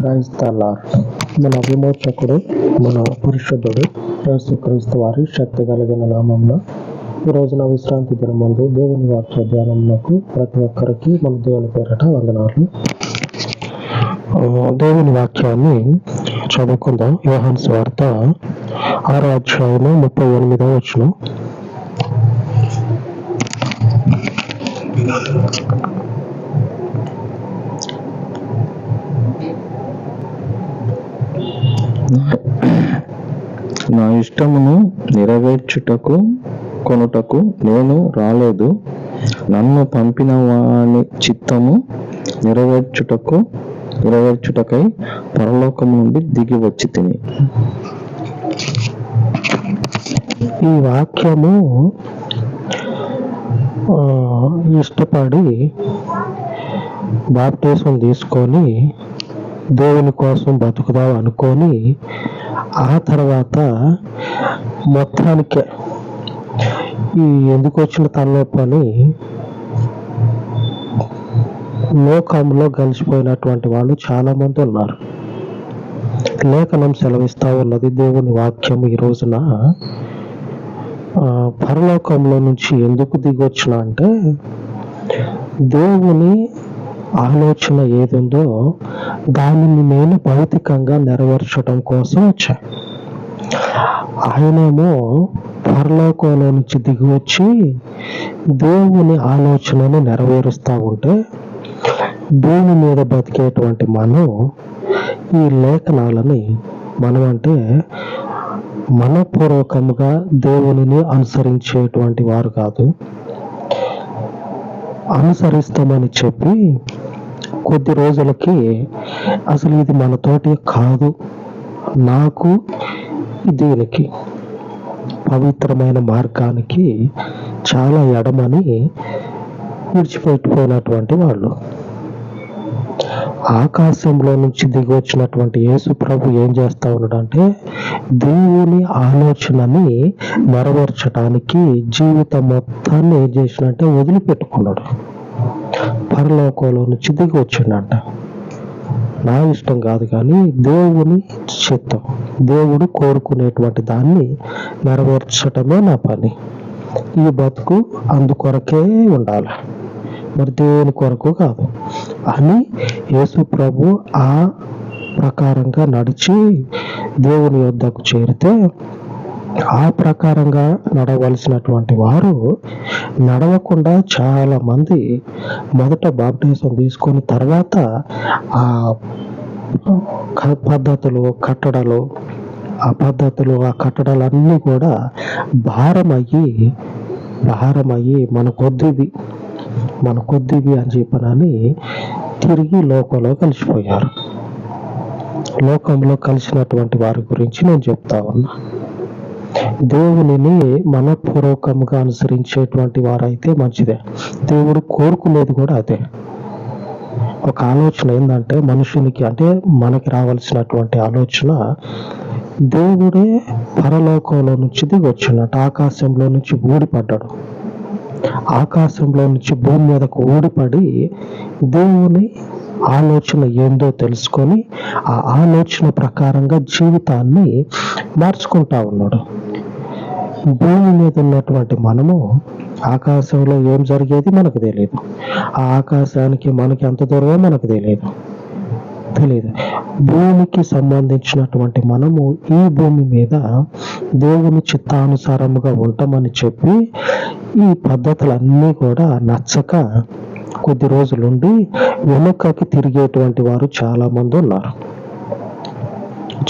క్రైస్తల మన విమోచకుడు మన పరిశుద్ధుడు క్రీస్తు వారి శక్తి కలిగిన నామంలో ఈ రోజున విశ్రాంతి దినమందు దేవుని వాక్య ధ్యానంలోకి ప్రతి ఒక్కరికి మన దేవుని పేరట వందనాలు. దేవుని వాక్యాన్ని చదువుకుందాం. యోహాన్ స్వార్త ఆరో అధ్యాయము ముప్పై ఎనిమిదో వచ్చిన నా ఇష్టమును నెరవేర్చుటకు కొనుటకు నేను రాలేదు. నన్ను పంపిన వాని చిత్తము నెరవేర్చుటకు నెరవేర్చుటకై పరలోకం నుండి దిగి వచ్చి తిని ఈ వాక్యము ఇష్టపడి బాప్తీసం తీసుకొని దేవుని కోసం బతుకుదాం అనుకొని ఆ తర్వాత మొత్తానికే ఈ ఎందుకు వచ్చిన తలనొప్పని లోకంలో గలిచిపోయినటువంటి వాళ్ళు చాలా మంది ఉన్నారు. లేఖనం సెలవిస్తా ఉన్నది దేవుని వాక్యం ఈ రోజున. ఆ, పరలోకంలో నుంచి ఎందుకు దిగొచ్చిన అంటే దేవుని ఆలోచన ఏదుందో దానిని నేను భౌతికంగా నెరవేర్చడం కోసం వచ్చా. ఆయనేమో పరలోకంలో నుంచి దిగి వచ్చి దేవుని ఆలోచనను నెరవేరుస్తూ ఉంటే భూమి మీద బతికేటువంటి మనం ఈ లేఖనాలని మనం అంటే మనపూర్వకముగా దేవునిని అనుసరించేటువంటి వారు కాదు. అనుసరిస్తామని చెప్పి కొద్ది రోజులకి అసలు ఇది మన తోటే కాదు. నాకు దీనికి పవిత్రమైన మార్గానికి చాలా ఎడమని విడిచిపెట్టిపోయినటువంటి వాళ్ళు. ఆకాశంలో నుంచి దిగి వచ్చినటువంటి యేసు ప్రభు ఏం చేస్తా ఉన్నాడంటే దేవుని ఆలోచనని నెరవేర్చడానికి జీవితం మొత్తాన్ని ఏం చేసినట్టే వదిలిపెట్టుకున్నాడు. పరలోకంలో నుంచి దిగి వచ్చిండట నా ఇష్టం కాదు కానీ దేవుని చిత్తం దేవుడు కోరుకునేటువంటి దాన్ని నెరవేర్చటమే నా పని. ఈ బతుకు అందుకొరకే ఉండాలి. మరి దేవుని కొరకు కాదు. అని యేసు ప్రభు ఆ ప్రకారంగా నడిచి దేవుని యొద్దకు చేరితే ఆ ప్రకారంగా నడవలసినటువంటి వారు నడవకుండా చాలా మంది మొదట బాప్టిజం తీసుకొని తర్వాత ఆ పద్ధతులు కట్టడాలు ఆ పద్ధతులు ఆ కట్టడాలన్నీ కూడా భారమయ్యి భారమయ్యి మనకొద్దివి మన కొద్దివి అని చెప్పనని తిరిగి లోకంలో కలిసిపోయారు. లోకంలో కలిసినటువంటి వారి గురించి నేను చెప్తా ఉన్నా. దేవునిని మనపూర్వకంగా అనుసరించేటువంటి వారైతే మంచిదే. దేవుడు కోరుకునేది కూడా అదే. ఒక ఆలోచన ఏంటంటే మనుషునికి అంటే మనకి రావాల్సినటువంటి ఆలోచన దేవుడే పరలోకంలో నుంచి దిగి వచ్చినట్టు ఆకాశంలో నుంచి ఊడిపడ్డాడు. ఆకాశంలో నుంచి భూమి మీదకు ఊడిపడి దేవుని ఆలోచన ఏందో తెలుసుకొని ఆ ఆలోచన ప్రకారంగా జీవితాన్ని మార్చుకుంటా ఉన్నాడు. భూమి మీద ఉన్నటువంటి మనము ఆకాశంలో ఏం జరిగేది మనకు తెలియదు ఆ ఆకాశానికి మనకి ఎంత దూరమో మనకు తెలియదు తెలియదు భూమికి సంబంధించినటువంటి మనము ఈ భూమి మీద దేవుని చిత్తానుసారముగా ఉంటామని చెప్పి ఈ పద్ధతులన్నీ కూడా నచ్చక కొద్ది రోజులుండి వెనుకకి తిరిగేటువంటి వారు చాలా మంది ఉన్నారు.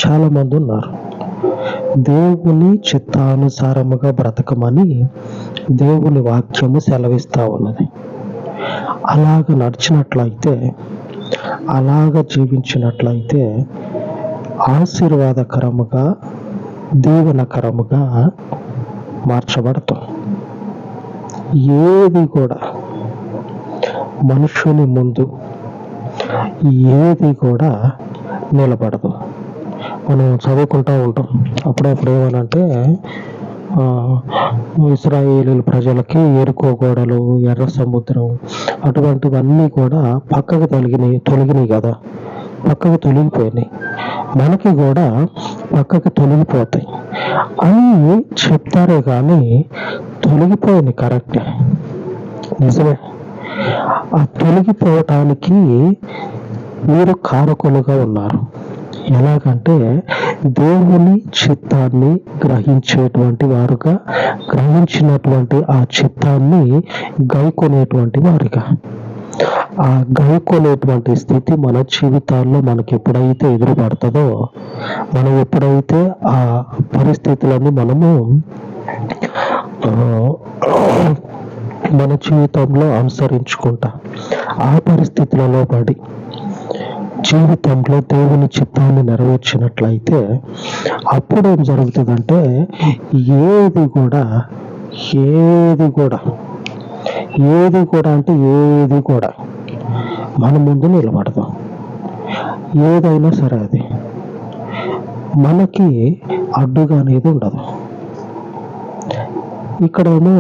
చాలా మంది ఉన్నారు. దేవుని చిత్తానుసారముగా బ్రతకమని దేవుని వాక్యము సెలవిస్తా ఉన్నది. అలాగ నడిచినట్లయితే అలాగ జీవించినట్లయితే ఆశీర్వాదకరముగా దీవెనకరముగా మార్చబడతాం. ఏది కూడా మనుషుని ముందు ఏది కూడా నిలబడదు. మనం చదువుకుంటూ ఉంటాం. అప్పుడప్పుడు ఏమనంటే ఇస్రాయేలు ప్రజలకి ఎరుకో గోడలు ఎర్ర సముద్రం అటువంటివన్నీ కూడా పక్కకు తొలగినాయి తొలగినాయి కదా. పక్కకు తొలగిపోయినాయి. మనకి కూడా పక్కకు తొలగిపోతాయి. అని చెప్తారే కానీ తొలగిపోయింది కరెక్టే నిజమే. ఆ తొలగిపోవటానికి మీరు కారకులుగా ఉన్నారు. ఎలాగంటే దేవుని చిత్తాన్ని గ్రహించేటువంటి వారుగా గ్రహించినటువంటి ఆ చిత్తాన్ని గైకొనేటువంటి వారుగా. ఆ గైకొనేటువంటి స్థితి మన జీవితాల్లో మనకి ఎప్పుడైతే ఎదురుపడుతుందో మనం ఎప్పుడైతే ఆ పరిస్థితులని మనము మన జీవితంలో అనుసరించుకుంటా ఆ పరిస్థితులలో పడి జీవితంలో దేవుని చిత్తాన్ని నెరవేర్చినట్లయితే అప్పుడు ఏం జరుగుతుందంటే ఏది కూడా ఏది కూడా ఏది కూడా అంటే ఏది కూడా మన ముందు నిలబడదు. ఏదైనా సరే అది మనకి అడ్డుగా అనేది ఉండదు. ఇక్కడేమో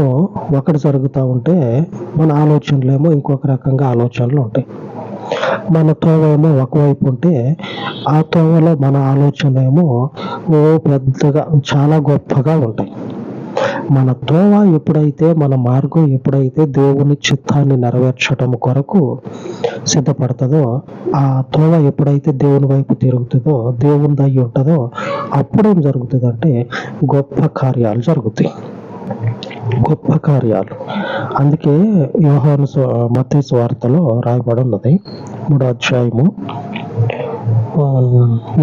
ఒకటి జరుగుతూ ఉంటే మన ఆలోచనలేమో ఇంకొక రకంగా ఆలోచనలు ఉంటాయి. మన తోవ ఏమో ఒకవైపు ఉంటే ఆ తోవలో మన ఆలోచన ఏమో ఓ పెద్దగా చాలా గొప్పగా ఉంటాయి. మన తోవ ఎప్పుడైతే మన మార్గం ఎప్పుడైతే దేవుని చిత్తాన్ని నెరవేర్చడం కొరకు సిద్ధపడుతుందో ఆ తోవ ఎప్పుడైతే దేవుని వైపు తిరుగుతుందో దేవుని దయ్యి ఉంటుందో అప్పుడేం జరుగుతుందంటే గొప్ప కార్యాలు జరుగుతాయి. గొప్ప కార్యాలు. అందుకే యోహాను మత వార్తలో రాయబడి ఉన్నది. మూడో అధ్యాయము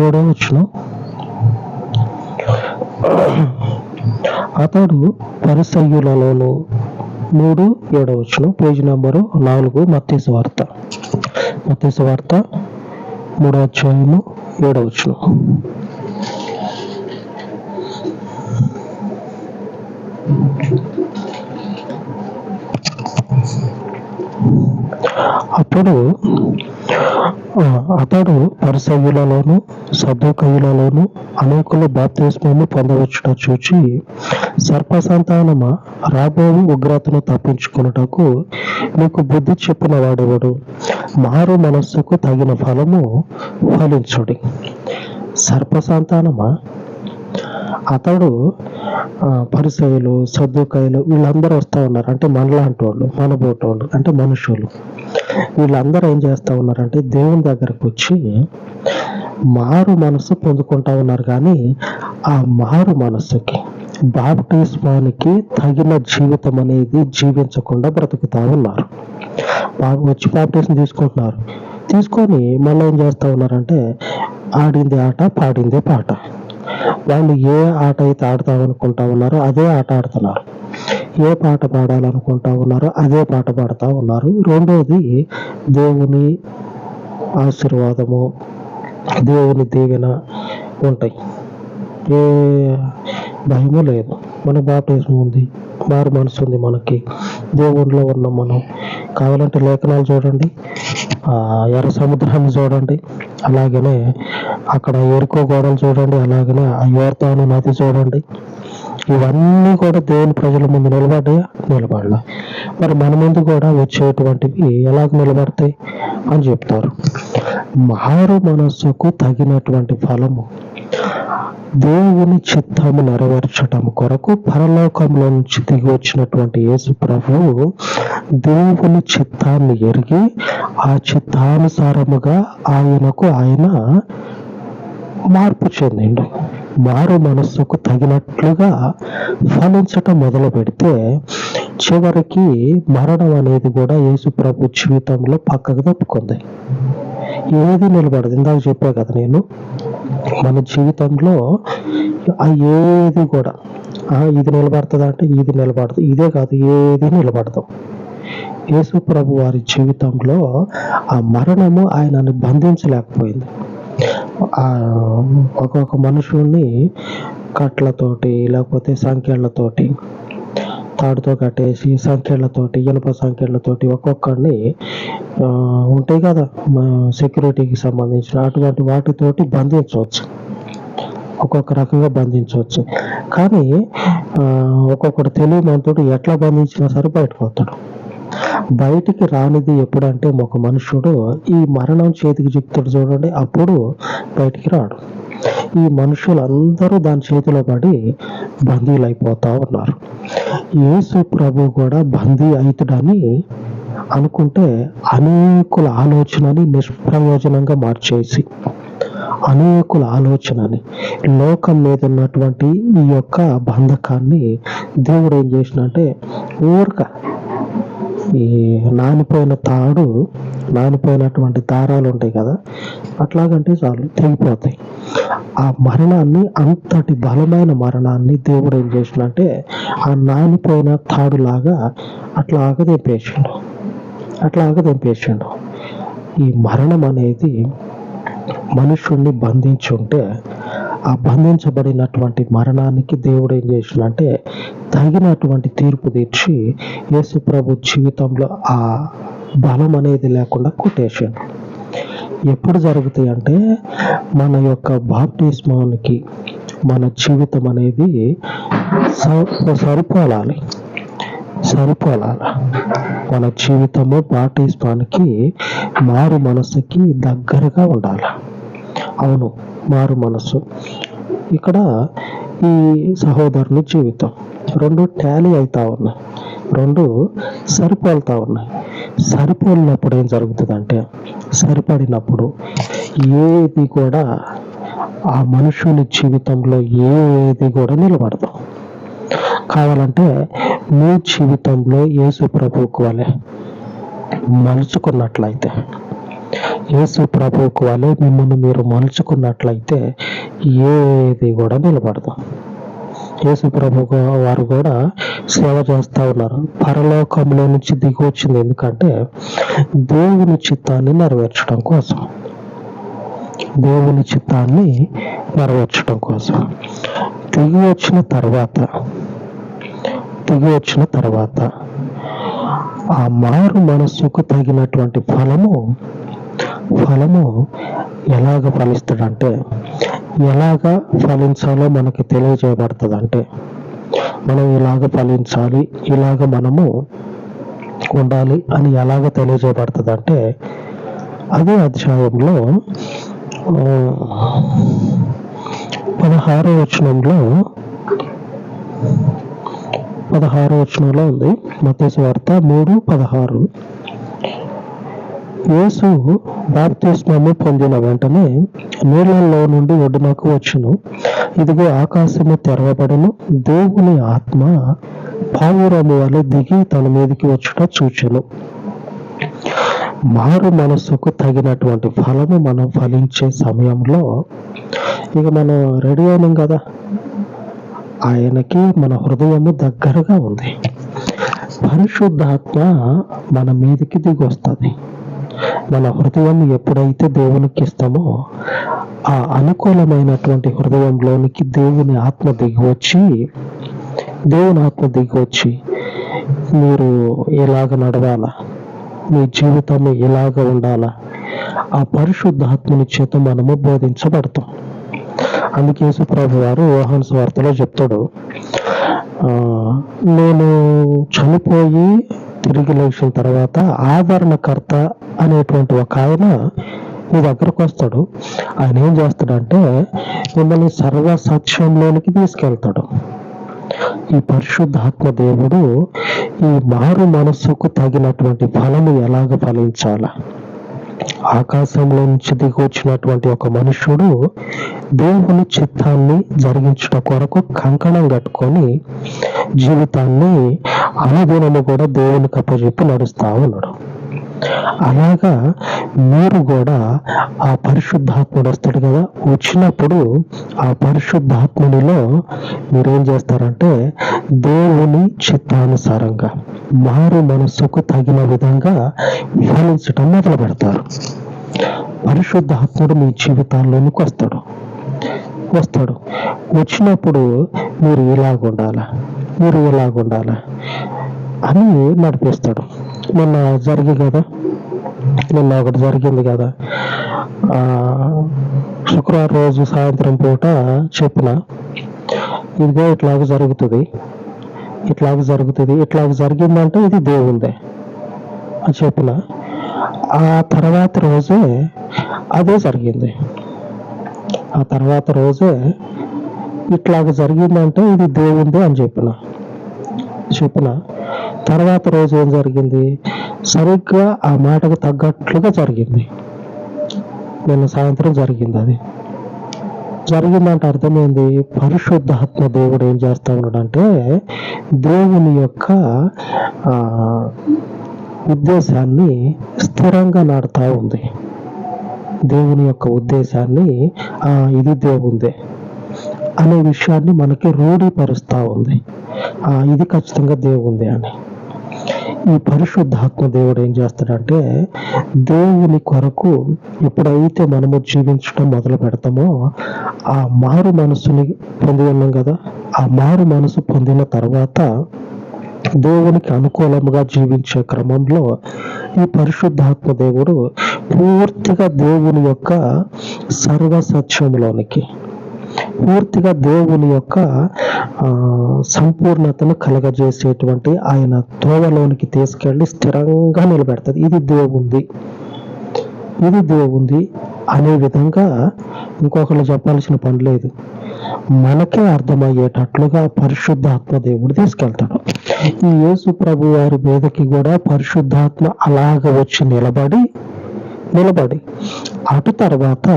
ఏడో వచ్చిన అతడు పరిసయ్యులలోను మూడు ఏడో వచ్చిన పేజీ నెంబరు నాలుగు మత్తీసు వార్త. మత్తీసు వార్త మూడో అధ్యాయము ఏడో వచ్చిన అప్పుడు అతడు పరిసయ్యులలోను సద్దుకయ్యులలోను అనేకులు బాప్తిస్మము పొందవచ్చుట చూచి సర్పసంతానమా రాబోవు ఉగ్రతను తప్పించుకొనుటకు మీకు బుద్ధి చెప్పిన వాడెవడు? మారు మనస్సుకు తగిన ఫలము ఫలించుడి. సర్పసంతానమా అతడు ఆ, పరిసయులు సద్దుకాయలు వీళ్ళందరూ వస్తూ ఉన్నారు. అంటే మనలాంటి వాళ్ళు మన బోటోళ్ళు అంటే మనుషులు. వీళ్ళందరూ ఏం చేస్తూ ఉన్నారంటే దేవుని దగ్గరకు వచ్చి మారు మనసు పొందుకుంటా ఉన్నారు. కానీ ఆ మారు మనస్సుకి బాప్టిస్మానికి తగిన జీవితం అనేది జీవించకుండా బ్రతుకుతా ఉన్నారు. వచ్చి బాప్టిజం తీసుకుంటున్నారు. తీసుకొని మళ్ళీ ఏం చేస్తూ ఉన్నారంటే ఆడింది ఆట పాడిందే పాట. వాళ్ళు ఏ ఆట అయితే ఆడతాం అనుకుంటా ఉన్నారో అదే ఆట ఆడుతున్నారు. ఏ పాట పాడాలనుకుంటా ఉన్నారో అదే పాట పాడుతూ ఉన్నారు. రెండోది దేవుని ఆశీర్వాదము దేవుని దీవెన ఉంటాయి. ఏ భయము లేదు. మన బాప్టిజం ఉంది. మారు మనసు ఉంది మనకి. దేవుడిలో ఉన్నాం మనం. కావాలంటే లేఖనాలు చూడండి. ఆ ఎర్ర సముద్రాన్ని చూడండి. అలాగనే అక్కడ ఎరుకో గోడలు చూడండి. అలాగనే యువర్తాను నది చూడండి. ఇవన్నీ కూడా దేవుని ప్రజల ముందు నిలబడ్డాయా? నిలబడలే. మరి మన ముందు కూడా వచ్చేటువంటివి ఎలాగ నిలబడతాయి అని చెప్తారు. మారు మనస్సుకు తగినటువంటి ఫలము దేవుని చిత్తము నెరవేర్చటం కొరకు పరలోకంలో నుంచి దిగి వచ్చినటువంటి యేసు ప్రభువు దేవుని చిత్తాన్ని ఎరిగి ఆ చిత్తానుసారముగా ఆయనకు ఆయన మార్పు చెందిండు. మారు మనస్సుకు తగినట్లుగా ఫలించటం మొదలు పెడితే చివరికి మరణం అనేది కూడా యేసు ప్రభు జీవితంలో పక్కకు తప్పుకుంది. ఏది నిలబడదు. ఇందాక చెప్పా కదా నేను మన జీవితంలో ఏది కూడా ఇది నిలబడుతుంది అంటే ఇది నిలబడదు ఇదే కాదు ఏది నిలబడదు. యేసు ప్రభు వారి జీవితంలో ఆ మరణము ఆయనను బంధించలేకపోయింది. ఆ ఒక్కొక్క మనుషుల్ని కట్లతోటి లేకపోతే సంఖ్యలతోటి తాడుతో కట్టేసి సంఖ్యలతోటి ఇనుప సంఖ్యలతోటి ఒక్కొక్కరిని ఉంటాయి కదా సెక్యూరిటీకి సంబంధించిన అటువంటి వాటితోటి బంధించవచ్చు. ఒక్కొక్క రకంగా బంధించవచ్చు. కానీ ఆ, ఒక్కొక్కడు తెలియమంతుడు ఎట్లా బంధించినా సరే బయటకు వస్తాడు బయటికి రానిది ఎప్పుడంటే ఒక మనుషుడు ఈ మరణం చేతికి చిక్కుతాడు చూడండి అప్పుడు బయటికి రాడు. ఈ మనుషులందరూ దాని చేతిలో పడి బందీలు అయిపోతా ఉన్నారు. యేసు ప్రభు కూడా బందీ అవుతాడని అనుకుంటే అనేకుల ఆలోచనని నిష్ప్రయోజనంగా మార్చేసి అనేకుల ఆలోచనని లోకం మీద ఉన్నటువంటి ఈ యొక్క బంధకాన్ని దేవుడు ఏం చేసినంటే ఊరక ఈ నానిపోయిన తాడు నానిపోయినటువంటి దారాలు ఉంటాయి కదా అట్లాగంటే చాలు తెగిపోతాయి ఆ మరణాన్ని అంతటి బలమైన మరణాన్ని దేవుడు ఏం చేసినంటే ఆ నానిపోయిన తాడులాగా అట్లా తెంపేసిండు. అట్లా తెంపేసిండు. ఈ మరణం అనేది మనుషుణ్ణి బంధించి ఉంటే ఆ బంధించబడినటువంటి మరణానికి దేవుడు ఏం చేసిండంటే తగినటువంటి తీర్పు తీర్చి యేసు ప్రభు జీవితంలో ఆ బలం అనేది లేకుండా కొట్టేశాడు. ఎప్పుడు జరుగుతాయి అంటే మన యొక్క బాప్టిస్మానికి మన జీవితం అనేది సరిపోలాలి. సరిపోలాలి. మన జీవితము బాప్టిస్మానికి మారు మనసుకి దగ్గరగా ఉండాలి. అవును. మారు మనస్సు. ఇక్కడ ఈ సహోదరుని జీవితం. రెండు టాలీ అవుతా ఉన్నాయి. రెండు సరిపోలుతా ఉన్నాయి. సరిపోలినప్పుడు ఏం జరుగుతుందంటే సరిపడినప్పుడు ఏది కూడా ఆ మనుషుని జీవితంలో ఏది కూడా నిలబడదు. కావాలంటే మీ జీవితంలో యేసు ప్రభువుకు వలె మలుచుకున్నట్లయితే యేసు ప్రభువుకు వలె మిమ్మల్ని మీరు మలుచుకున్నట్లయితే ఏది కూడా నిలబడదు. యేసు ప్రభు వారు కూడా సేవ చేస్తా ఉన్నారు. పరలోకంలో నుంచి దిగి వచ్చింది. ఎందుకంటే దేవుని చిత్తాన్ని నెరవేర్చడం కోసం. దేవుని చిత్తాన్ని నెరవేర్చడం కోసం. దిగి వచ్చిన తర్వాత దిగి వచ్చిన తర్వాత ఆ మారు మనస్సుకు తగినటువంటి ఫలము ఫలము ఎలాగ ఫలిస్తాడంటే ఎలాగ ఫలించాలో మనకి తెలియజేయబడుతుంది అంటే మనం ఇలాగ ఫలించాలి ఇలాగ మనము ఉండాలి అని ఎలాగ తెలియజేయబడుతుంది అంటే అదే అధ్యాయంలో పదహారో వచనంలో పదహారో వచనంలో ఉంది మతేశ్వార్త మూడు పదహారు. యేసు బాప్తిస్మము పొందిన వెంటనే నీళ్ళలో నుండి ఒడ్డునకు వచ్చును. ఇదిగో ఆకాశము తెరవబడును దేవుని ఆత్మ పావురము వలె దిగి తన మీదకి వచ్చుట చూచెను. మారు మనస్సుకు తగినటువంటి ఫలము మనం ఫలించే సమయంలో ఇక మనం రెడీ అయినాం కదా. ఆయనకి మన హృదయము దగ్గరగా ఉంది. పరిశుద్ధాత్మ మన మీదకి దిగి వస్తుంది మన హృదయం ఎప్పుడైతే దేవునికి ఇస్తామో ఆ అనుకూలమైనటువంటి హృదయంలోనికి దేవుని ఆత్మ దిగివచ్చి దేవుని ఆత్మ దిగివచ్చి మీరు ఎలాగ నడవాలా? మీ జీవితం ఎలాగ ఉండాలా? ఆ పరిశుద్ధాత్మని చేత మనము బోధించబడతాం. అందుకే యేసుప్రభు వారు వాహన స్వార్థలో చెప్తాడు ఆ, నేను చనిపోయి తిరిగి లేచిన తర్వాత ఆదరణకర్త అనేటువంటి ఒక ఆయన మీ దగ్గరకు వస్తాడు. ఆయన ఏం చేస్తాడంటే మిమ్మల్ని సర్వ సత్యంలోనికి తీసుకెళ్తాడు. ఈ పరిశుద్ధాత్మ దేవుడు ఈ మారు మనస్సుకు తగినటువంటి ఫలము ఎలాగ ఫలించాలా? ఆకాశంలో నుంచి దిగొచ్చినటువంటి ఒక మనుషుడు దేవుని చిత్తాన్ని జరిగించుట కొరకు కంకణం కట్టుకొని జీవితాన్ని అనుదినము కూడా దేవునికి అప్పచెప్పి నడుస్తా ఉన్నాడు. అలాగా మీరు కూడా ఆ పరిశుద్ధాత్ముడు వస్తాడు కదా. వచ్చినప్పుడు ఆ పరిశుద్ధాత్మునిలో మీరేం చేస్తారంటే దేవుని చిత్తానుసారంగా మారు మనస్సుకు తగిన విధంగా ఫలించటం మొదలు పెడతారు పరిశుద్ధాత్ముడు మీ జీవితాల్లోనికి వస్తాడు. వస్తాడు. వచ్చినప్పుడు మీరు ఇలాగ ఉండాలా మీరు ఇలాగ ఉండాలా అని నడిపిస్తాడు. మొన్న జరిగి కదా? నిన్న ఒకటి జరిగింది కదా? శుక్రవారం రోజు సాయంత్రం పూట చెప్పిన ఇదిగో ఇట్లాగ జరుగుతుంది ఇట్లాగ జరుగుతుంది ఇట్లాగ జరిగిందంటే ఇది దేవుందే అని చెప్పిన. ఆ తర్వాత రోజే అదే జరిగింది. ఆ తర్వాత రోజే ఇట్లాగ జరిగిందంటే ఇది దేవుంది అని చెప్పిన. చెప్పిన తర్వాత రోజు ఏం జరిగింది? సరిగ్గా ఆ మాటకు తగ్గట్లుగా జరిగింది. నిన్న సాయంత్రం జరిగింది అది. జరిగిందంటే అర్థమైంది పరిశుద్ధాత్మ దేవుడు ఏం చేస్తూ ఉన్నాడంటే దేవుని యొక్క ఆ, ఉద్దేశాన్ని స్థిరంగా నాడుతూ ఉంది. దేవుని యొక్క ఉద్దేశాన్ని ఆ, ఇది దేవుందే. అనే విషయాన్ని మనకి రూఢీపరుస్తూ ఉంది. ఆ, ఇది ఖచ్చితంగా దేవుంది అని. ఈ పరిశుద్ధాత్మ దేవుడు ఏం చేస్తాడంటే దేవుని కొరకు ఎప్పుడైతే మనము జీవించడం మొదలు పెడతామో ఆ మారు మనసుని పొంది ఉన్నాం కదా. ఆ మారు మనసు పొందిన తర్వాత దేవునికి అనుకూలముగా జీవించే క్రమంలో ఈ పరిశుద్ధాత్మ దేవుడు పూర్తిగా దేవుని యొక్క సర్వసత్యంలోనికి పూర్తిగా దేవుని యొక్క సంపూర్ణతను కలగజేసేటువంటి ఆయన తోవలోనికి తీసుకెళ్ళి స్థిరంగా నిలబెడుతుంది ఇది దేవుంది. ఇది దేవుంది అనే విధంగా ఇంకొకరు చెప్పాల్సిన పని లేదు. మనకే అర్థమయ్యేటట్లుగా పరిశుద్ధాత్మ దేవుడు తీసుకెళ్తాడు. ఈ యేసు ప్రభు వారి మీదకి కూడా పరిశుద్ధాత్మ అలాగ వచ్చి నిలబడి నిలబడి. అటు తర్వాత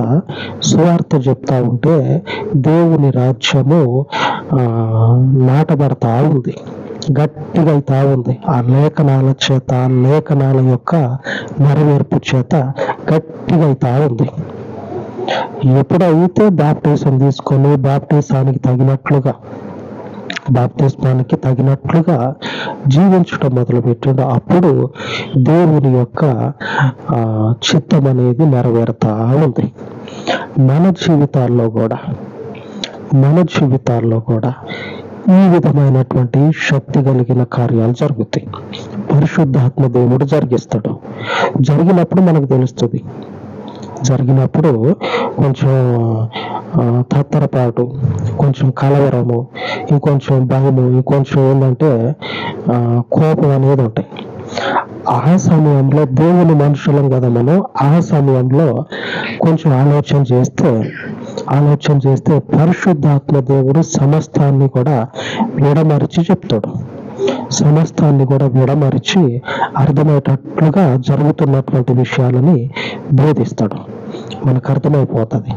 సువార్త చెప్తా ఉంటే దేవుని రాజ్యము నాటబడతా ఉంది. గట్టిగా అవుతా ఉంది. ఆ లేఖనాల చేత ఆ లేఖనాల యొక్క నెరవేర్పు చేత గట్టిగా అవుతా ఉంది. ఎప్పుడైతే బాప్టిజం తీసుకొని బాప్టిజానికి తగినట్లుగా బాప్తిస్మానికి తగినట్లుగా జీవించడం మొదలుపెట్టిండు అప్పుడు దేవుని యొక్క చిత్తం అనేది నెరవేరుతా ఉంది. మన జీవితాల్లో కూడా మన జీవితాల్లో కూడా ఈ విధమైనటువంటి శక్తి కలిగిన కార్యాలు జరుగుతాయి. పరిశుద్ధాత్మ దేవుడు జరిగిస్తాడు. జరిగినప్పుడు మనకు తెలుస్తుంది జరిగినప్పుడు కొంచెం తత్తరపాటు కొంచెం కలవరము ఇంకొంచెం భయము ఇంకొంచెం ఏంటంటే ఆ, కోపం అనేది ఉంటాయి. ఆ సమయంలో దేవుని మనుషులం కదా మనం ఆ సమయంలో కొంచెం ఆలోచన చేస్తే ఆలోచన చేస్తే పరిశుద్ధాత్మ దేవుడు సమస్తాన్ని కూడా విడమరిచి చెప్తాడు. సమస్తాన్ని కూడా విడమరిచి అర్థమయ్యేటట్లుగా జరుగుతున్నటువంటి విషయాలని బోధిస్తాడు. మనకు అర్థమైపోతుంది.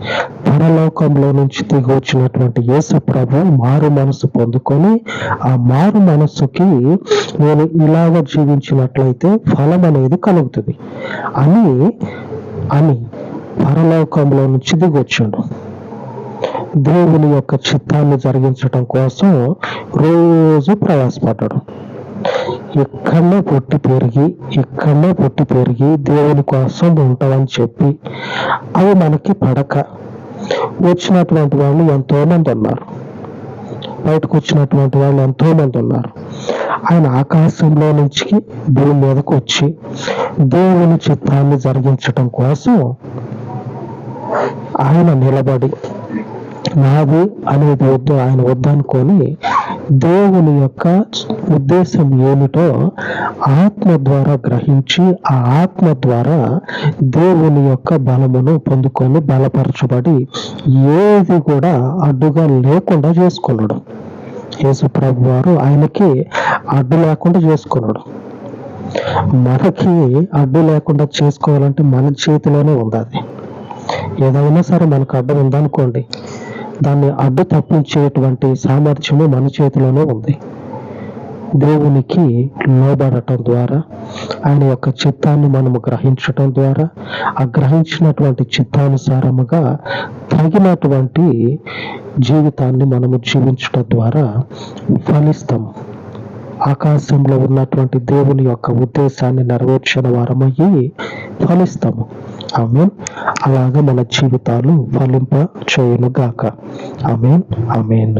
పరలోకంలో నుంచి దిగి వచ్చినటువంటి యేసు ప్రభు మారు మనసు పొందుకొని ఆ మారు మనస్సుకి నేను ఇలాగ జీవించినట్లయితే ఫలం అనేది కలుగుతుంది. అని అని పరలోకంలో నుంచి దిగొచ్చాడు దేవుని యొక్క చిత్తాన్ని జరిగించడం కోసం రోజు ప్రయాసపడ్డాడు. ఎక్కడో పుట్టి పెరిగి ఎక్కడో పుట్టి పెరిగి దేవుని కోసం ఉంటామని చెప్పి అవి మనకి పడక. వచ్చినటువంటి వాళ్ళు ఎంతో మంది ఉన్నారు. బయటకు వచ్చినటువంటి వాళ్ళు ఎంతో మంది ఉన్నారు. ఆయన ఆకాశంలో నుంచి భూమి మీదకు వచ్చి దేవుని చిత్రాన్ని జరిగించటం కోసం ఆయన నిలబడి నాది అనేది వద్దు ఆయన వద్దనుకొని దేవుని యొక్క ఉద్దేశం ఏమిటో ఆత్మ ద్వారా గ్రహించి ఆ ఆత్మ ద్వారా దేవుని యొక్క బలమును పొందుకొని బలపరచబడి ఏది కూడా అడ్డుగా లేకుండా చేసుకున్నాడు. యేసు ప్రభు వారు ఆయనకి అడ్డు లేకుండా చేసుకున్నాడు. మనకి అడ్డు లేకుండా చేసుకోవాలంటే మన చేతిలోనే ఉంది అది. ఏదైనా సరే మనకు అడ్డం ఉందనుకోండి. దాన్ని అడ్డు తప్పించేటువంటి సామర్థ్యము మన చేతిలోనే ఉంది. దేవునికి లోబడటం ద్వారా ఆయన యొక్క చిత్తాన్ని మనము గ్రహించటం ద్వారా ఆ గ్రహించినటువంటి చిత్తానుసారముగా తగినటువంటి జీవితాన్ని మనము జీవించటం ద్వారా ఫలిస్తాం ఆకాశంలో ఉన్నటువంటి దేవుని యొక్క ఉద్దేశాన్ని నెరవేర్చిన వారమయ్యి ఫలిస్తాము. ఆమెన్ అలాగా మన జీవితాలు ఫలింప చేయును గాక ఆమెన్ ఆమెన్.